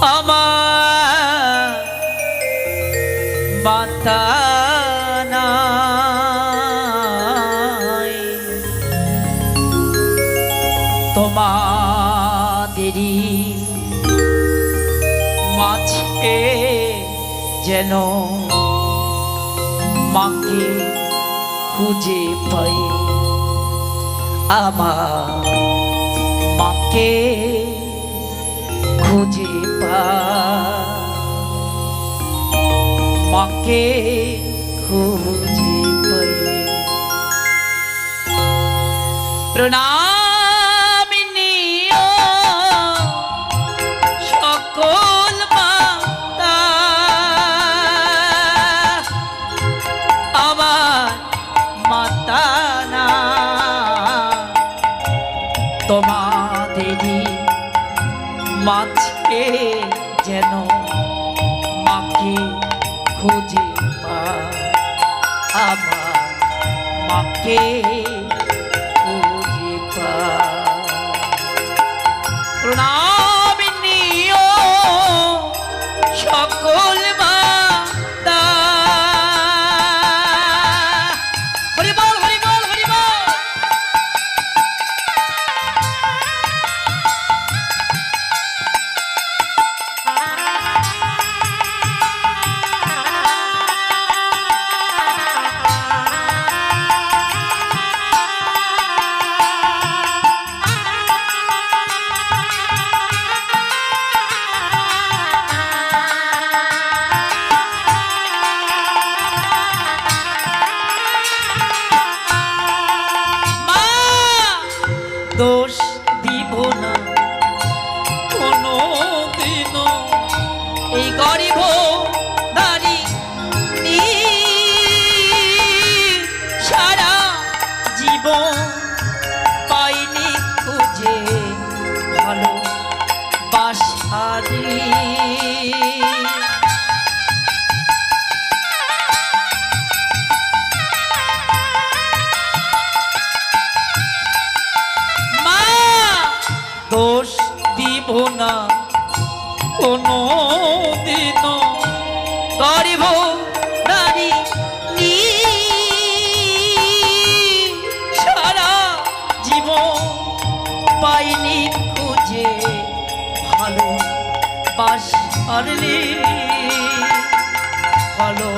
আমার মাতা নাই। তোমাদেরই মাঝে যেন মাকে খুঁজে পাই। আমার মাকে খুঁজে পাই মাকে খুঁজে পাই। প্রণাম তোমাদেরই মাঝে যেন মাকে খুঁজে পা আমার মাকে দোষ দিব না। কোনো দিনও এই গরিব নি সারা জীবন গরিব নারী সারা জীবন পাইনি খুঁজে ভালো বাসলি ভালো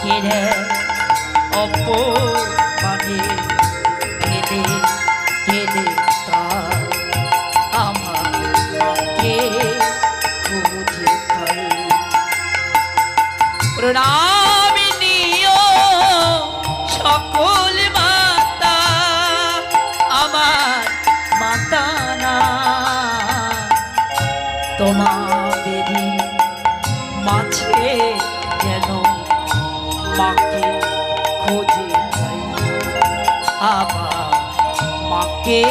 কেড়ে তোমাদেরই মাঝে যেন মাকে খোঁজে পাই। আবার মাকে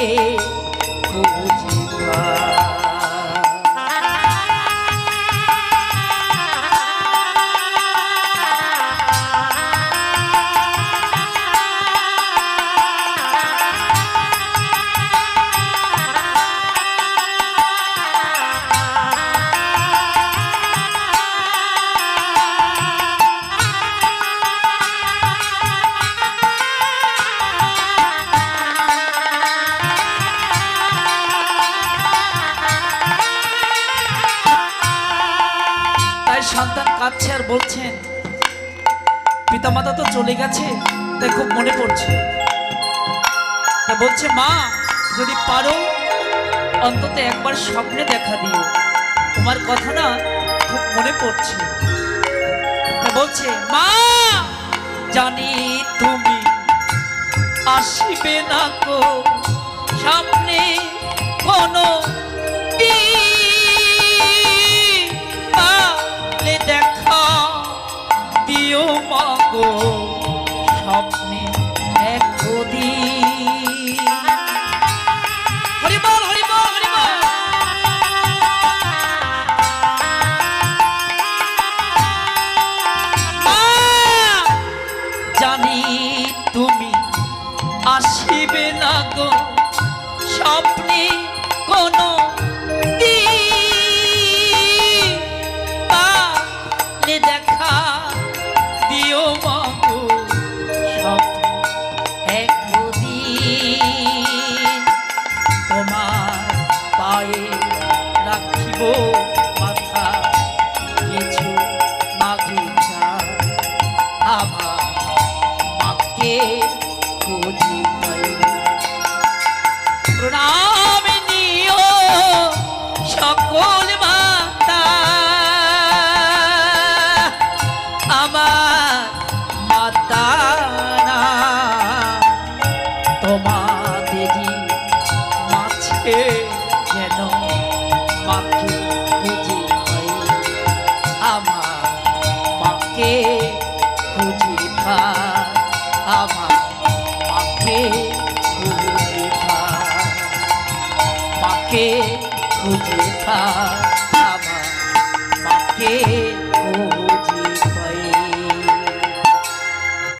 খোঁজে পাই। সন্তান কাঁদছে আর বলছেন পিতামাতা তো চলে গেছে, তাই খুব মনে পড়ছে তা বলছে, মা, যদি পারো, অন্তত একবার স্বপ্নে দেখা দিও তোমার কথা না খুব মনে পড়ছে তা বলছে, মা, জানি তুমি আসিবে না কো সামনে কোনো দিন। স্বপ্নে কোনো মাকে খুঁজে পাই। আমার মাকে খুঁজে পাই। আমার মাকে খুঁজে পাই। মাকে খুঁজে পাই। আমার মাকে